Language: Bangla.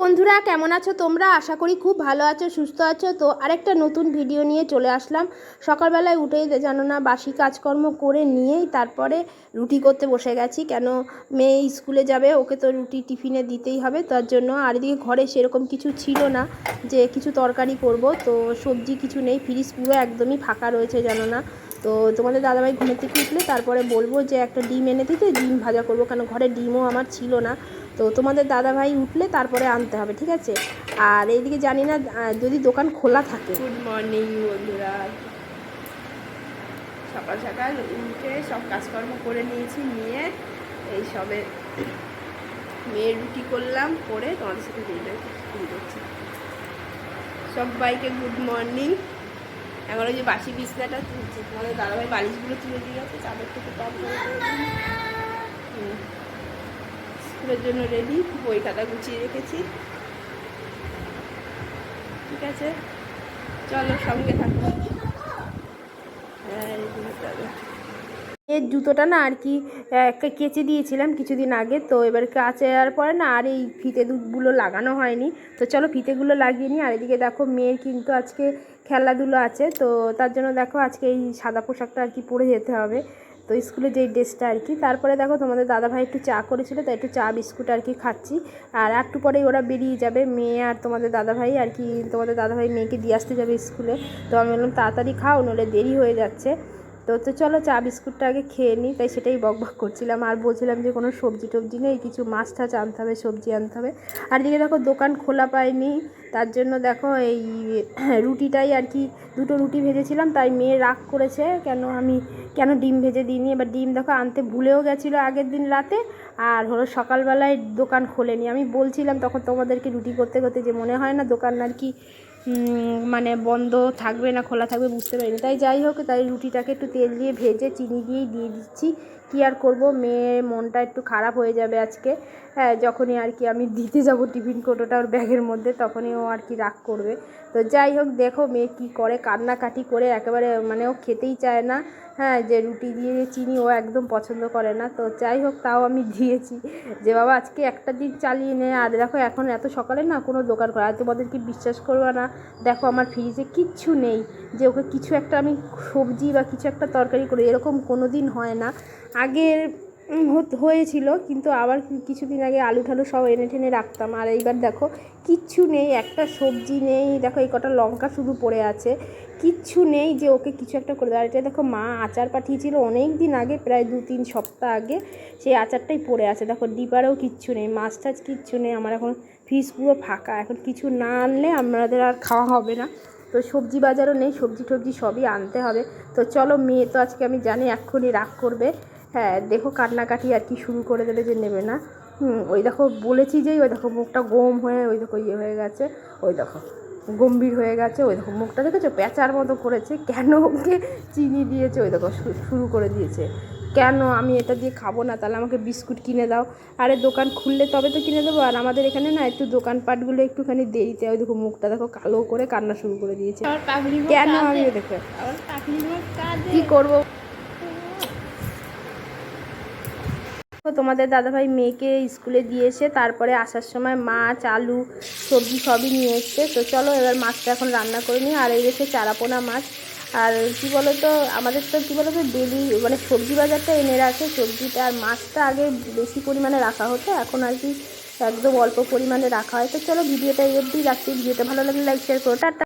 বন্ধুরা, কেমন আছো তোমরা? আশা করি খুব ভালো আছো, সুস্থ আছো। তো আরেকটা নতুন ভিডিও নিয়ে চলে আসলাম। সকালবেলায় উঠেই জানো না, বাসি কাজকর্ম করে নিয়েই তারপরে রুটি করতে বসে গেছি। কেন মেয়ে স্কুলে যাবে, ওকে তো রুটি টিফিনে দিতেই হবে। তার জন্য আর এদিকে ঘরে সেরকম কিছু ছিল না যে কিছু তরকারি করব। তো সবজি কিছু নেই, ফ্রিজ পুরো একদমই ফাঁকা রয়েছে জানো না। তো তোমাদের দাদাভাই ঘুমের থেকে উঠলে তারপরে বলব যে একটা ডিম এনে দিতে ডিম ভাজা করব। কেন ঘরে ডিমও আমার ছিল না। তো তোমাদের দাদাভাই উঠলে তারপরে আনতে হবে, ঠিক আছে? আর এইদিকে জানি না যদি দোকান খোলা থাকে। গুড মর্নিং বন্ধুরা। সকাল সকাল উঠে সব কাজকর্ম করে নিয়েছি, নিয়ে এই সবে মেয়ের রুটি করলাম, করে তোমাদের সাথে করছি সবাইকে গুড মর্নিং এখন ওই যে বাসি বিছনাটা তুলছে। তোমাদের দাদাভাই বালিশগুলো তুলে দিয়ে গেছে, চাদর থেকে টপ করে। স্কুলের জন্য রেডি বই খাতা গুছিয়ে রেখেছি। ঠিক আছে? চলো সঙ্গে থাকো। হ্যাঁ, এর জুতোটা না আর কি কেচে দিয়েছিলাম কিছুদিন আগে তো এবার কাচে যাওয়ার পরে না আর এই ফিতে দুধগুলো লাগানো হয়নি। তো চলো ফিতেগুলো লাগিয়ে নিই। আর এদিকে দেখো মেয়ের কিন্তু আজকে খেলাধুলো আছে তো তার জন্য দেখো আজকে এই সাদা পোশাকটা আর কি পরে যেতে হবে। তো স্কুলে যেই ড্রেসটা আর কি, তারপরে দেখো তোমাদের দাদাভাই একটু চা করেছিল, তাই একটু চা, বিস্কুট আর কি খাচ্ছি। আর একটু পরেই ওরা বেরিয়ে যাবে, মেয়ে আর তোমাদের দাদাভাই আর কি, তোমাদের দাদাভাই মেয়েকে দিয়ে আসতে যাবে স্কুলে। তো আমি বললাম, তাড়াতাড়ি খাও, নইলে দেরি হয়ে যাচ্ছে। তো তো চলো চা বিস্কুটটা আগে খেয়ে নিই, তাই সেটাই বক বক করছিলাম। আর বলছিলাম যে কোনো সবজি টবজি নেই, কিছু মাছ টাছ আনতে হবে, সবজি আনতে হবে। আর দিকে দেখো দোকান খোলা পাইনি তার জন্য দেখো এই রুটিটাই আর কি দুটো রুটি ভেজেছিলাম, তাই মেয়ে রাগ করেছে, কেন আমি, কেন ডিম ভেজে দিইনি? এবার ডিম দেখো আনতে ভুলেও গেছিল আগের দিন রাতে, আর হলো সকালবেলায় দোকান খোলেনি। আমি বলছিলাম তখন তোমাদেরকে রুটি করতে করতে যে মনে হয় না দোকান আর কি মানে বন্ধ থাকবে না, খোলা থাকবে, বুঝতে পারিনি। তাই যাই হোক, তাই রুটিটাকে একটু তেল দিয়ে ভেজে চিনি দিয়েই দিয়ে দিচ্ছি। কী আর করব? মেয়ের মনটা একটু খারাপ হয়ে যাবে আজকে। হ্যাঁ যখনই আর কি আমি দিতে যাব টিফিন কোটোটা ওর ব্যাগের মধ্যে, তখনই ও আর কি রাগ করবে। তো যাই হোক, দেখো মেয়ে কী করে, কান্নাকাটি করে, একেবারে মানে ও খেতেই চায় না। হ্যাঁ যে রুটি দিয়ে চিনি ও একদম পছন্দ করে না। তো যাই হোক, তাও আমি দিয়েছি। যে বাবা, আজকে একটা দিন চালিয়ে নে। আর দেখো, এখন এত সকালে না কোনো দোকান করা তোমাদের কি বিশ্বাস করবে না? দেখো আমার ফ্রিজে কিচ্ছু নেই। যে ওকে কিছু একটা আমি সবজি বা কিছু একটা তরকারি করি, এরকম কোনো দিন হয় না। আগের হয়েছিল, কিন্তু আবার কিছুদিন আগে আলু ঠালু সব এনে টেনে রাখতাম। আর এইবার দেখো, কিচ্ছু নেই, একটা সবজি নেই। দেখো, এই কটা লঙ্কা শুধু পড়ে আছে। কিচ্ছু নেই যে ওকে কিছু একটা করে দেওয়া। এটা দেখো, মা আচার পাঠিয়েছিল অনেক দিন আগে, প্রায় দু তিন সপ্তাহ আগে। সেই আচারটাই পড়ে আছে। দেখো ডিপারেও কিচ্ছু নেই, মাছ টাছ কিচ্ছু নেই। আমার এখন ফ্রিজ ফাঁকা। এখন কিছু না আনলে আমাদের আর খাওয়া হবে না। তো সবজি বাজারও নেই সবজি টবজি সবই আনতে হবে। তো চলো, মেয়ে তো আজকে আমি জানি এক্ষুনি রাগ করবে। হ্যাঁ দেখো কান্নাকাটি আর কি শুরু করে দেবে যে নেবে না। হুম ওই দেখো বলেছি যেই ওই দেখো মুখটা গম হয়ে ওই দেখো ইয়ে হয়ে গেছে ওই দেখো গম্ভীর হয়ে গেছে ওই দেখো মুখটা দেখেছ? প্যাঁচার মতো করেছে। কেন ওকে চিনি দিয়েছে? ওই দেখো শুরু করে দিয়েছে। কেন আমি এটা দিয়ে খাব না? তাহলে আমাকে বিস্কুট কিনে দাও। আরে দোকান খুললে তবে তো কিনে দেবো। আর আমাদের এখানে না একটু দোকানপাটগুলো একটুখানি দেরিতে ওই দেখো মুখটা দেখো কালো করে কান্না শুরু করে দিয়েছে। কেন। আমি দেখো কি করব তো তোমাদের দাদাভাই মেয়েকে স্কুলে দিয়ে এসে তারপরে আসার সময় মাছ, আলু, সবজি সবই নিয়ে এসছে। তো চলো এবার মাছটা এখন রান্না করে নিই। আর এই রেখে চারাপোনা মাছ। আর কী বলো তো আমাদের তো কী বলো তো ডেলি মানে সবজি বাজারটা এনে রাখে। সবজিটা আর মাছটা আগে বেশি পরিমাণে রাখা হতো। এখন আর কি একদম অল্প পরিমাণে রাখা হয়। তো চলো ভিডিওটা এই অবধি। রাখছি। ভিডিওটা ভালো লাগলে লাইক শেয়ার করো। টাটা।